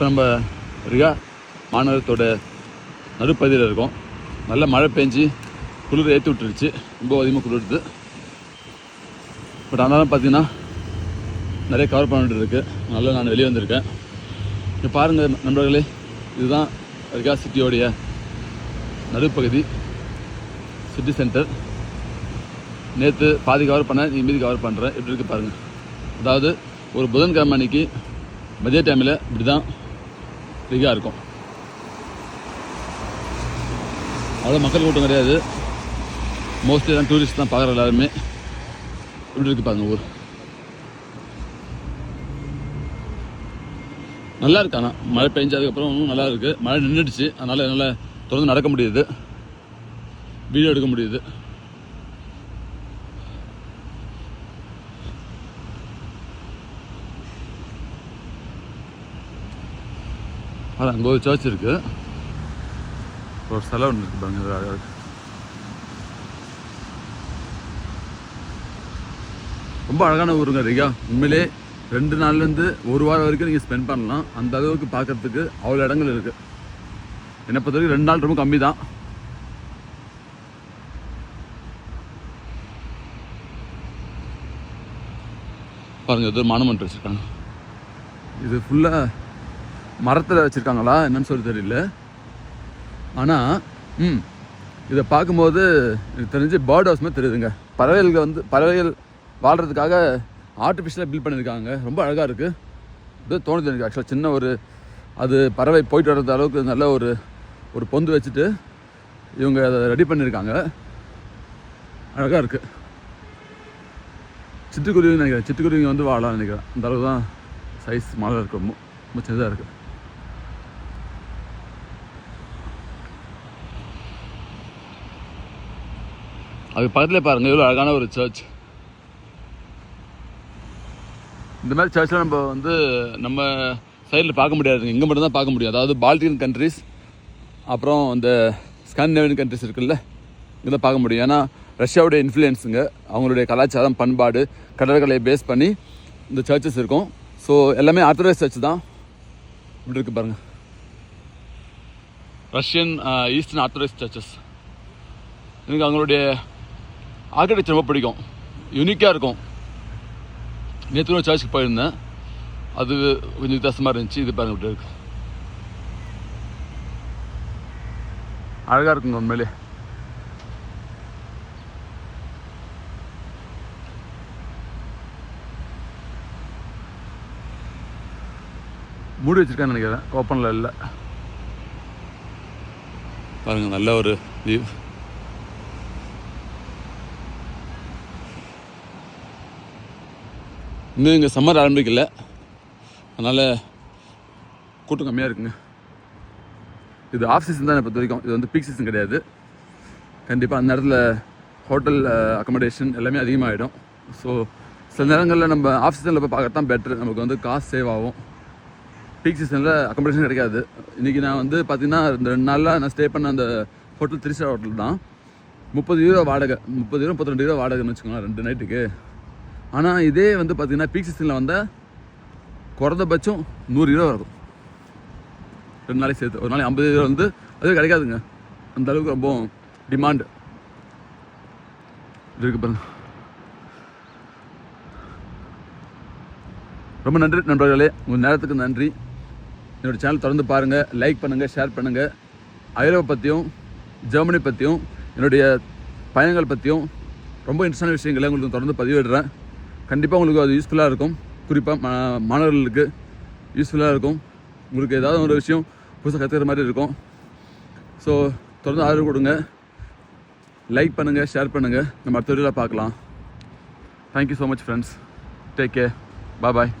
இப்போ நம்ம ரியா மாநகரத்தோட நடுப்பகுதியில் இருக்கோம். நல்ல மழை பெஞ்சு குளிர் ஏற்றி விட்டுருச்சு. ரொம்ப அதிகமாக குளிருது பட் ஆனாலும் பார்த்தீங்கன்னா நிறைய கவர் பண்ணிட்டு இருக்குது நல்லா நான் வெளியே வந்திருக்கேன். இங்கே பாருங்கள் நண்பர்களே இதுதான் ரிகா சிட்டியோடைய நடுப்பகுதி சிட்டி சென்டர் நேற்று பாதி கவர் பண்ணேன் நீ மீதி கவர் பண்ணுறேன் எப்படி இருக்கு பாருங்கள் அதாவது ஒரு புதன்கிழமை அன்னைக்கு மதிய டைமில் இப்படி தான் ஃப்ரீயாக இருக்கும். அவ்வளோ மக்கள் கூட்டம் கிடையாது. மோஸ்ட்லி தான் டூரிஸ்ட் தான் பார்க்குற எல்லாருமே. இப்படி இருக்கு பாருங்க ஊர். நல்லா இருக்கு ஆனால் மழை பெஞ்சதுக்கப்புறம் இன்னும் நல்லா இருக்குது மழை நின்றுடுச்சு. அதனால் என்னால் தொடர்ந்து நடக்க முடியுது. வீடியோ எடுக்க முடியுது. ஆனால் அங்கே ஒரு சர்ச் இருக்குது ஒரு சிலை ஒன்று இருக்குது பாருங்க அழகாக ரொம்ப அழகான ஊருங்க ரிகா உண்மையிலே ரெண்டு நாள்லேருந்து ஒரு வாரம் வரைக்கும் நீங்கள் ஸ்பெண்ட் பண்ணலாம். அந்த அளவுக்கு பார்க்கறதுக்கு அவ்வளோ இடங்கள் இருக்குது என்னை பொறுத்த வரைக்கும் ரெண்டு நாள் ரொம்ப கம்மி தான். பாருங்க இது மானுமெண்ட் வச்சுருக்காங்க. இது ஃபுல்லாக மரத்தில் வச்சுருக்காங்களா? என்னன்னு சொல்லி தெரியல. ஆனால் ம் இதை பார்க்கும்போது எனக்கு தெரிஞ்சு பேர்ட் ஹவுஸ் மாதிரி தெரியுதுங்க. பறவைகள் வந்து பறவைகள் வாழ்கிறதுக்காக ஆர்டிஃபிஷியலாக பில்ட் பண்ணியிருக்காங்க. ரொம்ப அழகாக இருக்குது இது தோணுது எனக்கு ஆக்சுவலாக சின்ன ஒரு அது பறவை போயிட்டு வர்றது அளவுக்கு நல்ல ஒரு ஒரு பொந்து வச்சுட்டு இவங்க அதை ரெடி பண்ணியிருக்காங்க. அழகாக இருக்குது சிட்டுக்குருவி நினைக்கிறேன். சிட்டுக்குருவிங்க வந்து வாழலாம் நினைக்கிறேன். அந்த அளவு தான் சைஸ் மழை இருக்கு. ரொம்ப ரொம்ப சின்னதாக இருக்குது அது பக்கத்தில் பாருங்க இவ்வளோ அழகான ஒரு சர்ச் இந்த மாதிரி சர்ச்சில் நம்ம வந்து நம்ம சைடில் பார்க்க முடியாதுங்க இங்கே மட்டும் தான் பார்க்க முடியும். அதாவது பால்டிகன் கண்ட்ரிஸ் அப்புறம் இந்த ஸ்காண்டினேவியன் கண்ட்ரிஸ் இருக்குல்ல இங்கே தான் பார்க்க முடியும். ஏன்னா ரஷ்யாவுடைய இன்ஃப்ளூயன்ஸுங்க அவங்களுடைய கலாச்சாரம் பண்பாடு கடற்கரையை பேஸ் பண்ணி இந்த சர்ச்சஸ் இருக்கும். ஸோ எல்லாமே ஆர்த்தடாக்ஸ் சர்ச் தான். இப்படி இருக்கு பாருங்கள் ரஷ்யன் ஈஸ்டர்ன் ஆர்த்தடாக்ஸ் சர்ச்சஸ் எனக்கு அவங்களுடைய ஆர்கிடெக்சர் ரொம்ப பிடிக்கும். யூனிக்காக இருக்கும். நேற்று ஒரு சர்ச்சுக்கு போயிருந்தேன். அது கொஞ்சம் வித்தியாசமாக இருந்துச்சு. இது பாருங்க இப்படி இருக்கு. அழகாக இருக்குங்க உண்மையிலே. மூடி வச்சிருக்கான்னு நினைக்கிறேன். ஓப்பனில் இல்லை. பாருங்கள் நல்ல ஒரு வியூ இன்னும் இங்கே சம்மர் ஆரம்பிக்கல. அதனால் கூட்டம் கம்மியாக இருக்குங்க. இது ஆஃப் சீசன் தான் பொறுத்த வரைக்கும். இது வந்து பீக் சீசன் கிடையாது. கண்டிப்பாக அந்த இடத்துல ஹோட்டல் அக்கமடேஷன் எல்லாமே அதிகமாகிடும் ஸோ சில நேரங்களில் நம்ம ஆஃப் சீசனில் போய் பார்க்கறது தான் பெட்ரு நமக்கு வந்து காசு சேவ் ஆகும். பீக் சீசனில் அக்கமடேஷன் கிடைக்காது. இன்றைக்கி நான் வந்து பார்த்திங்கன்னா இந்த ரெண்டு நாளில் நான் ஸ்டே பண்ண அந்த ஹோட்டல் த்ரீ ஸ்டார் ஹோட்டல் தான். முப்பது யூரோ வாடகை. முப்பது யூரோ முப்பத்தி ரெண்டு யூரோ வாடகைன்னு வச்சுக்கோங்களேன் ரெண்டு நைட்டுக்கு ஆனால் இதே வந்து பார்த்திங்கன்னா பீக் சீசனில் வந்தால் குறைந்தபட்சம் நூறு யூரோ வரும். ரெண்டு நாளைக்கு சேர்த்து ஒரு நாளைக்கு ஐம்பது இருபது வந்து அது கிடைக்காதுங்க. அந்த அளவுக்கு ரொம்ப டிமாண்டு இருக்கு பாருங்க. ரொம்ப நன்றி நண்பர்களே. உங்கள் நேரத்துக்கு நன்றி. என்னோடய சேனல் தொடர்ந்து பாருங்கள் லைக் பண்ணுங்கள் ஷேர் பண்ணுங்கள் ஐரோப்பா பற்றியும் ஜெர்மனி பற்றியும் என்னுடைய பயணங்கள் பற்றியும் ரொம்ப இன்ட்ரெஸ்டான விஷயங்களை உங்களுக்கு தொடர்ந்து பதிவிடுறேன். கண்டிப்பாக உங்களுக்கு அது யூஸ்ஃபுல்லாக இருக்கும். குறிப்பாக ம மாணவர்களுக்கு யூஸ்ஃபுல்லாக இருக்கும். உங்களுக்கு ஏதாவது ஒரு விஷயம் புதுசாக கற்றுக்கிற மாதிரி இருக்கும். ஸோ தொடர்ந்து ஆதரவு கொடுங்க. லைக் பண்ணுங்கள் ஷேர் பண்ணுங்கள் நம்ம அடுத்த வீடியோவில் பார்க்கலாம். Thank you so much friends take care bye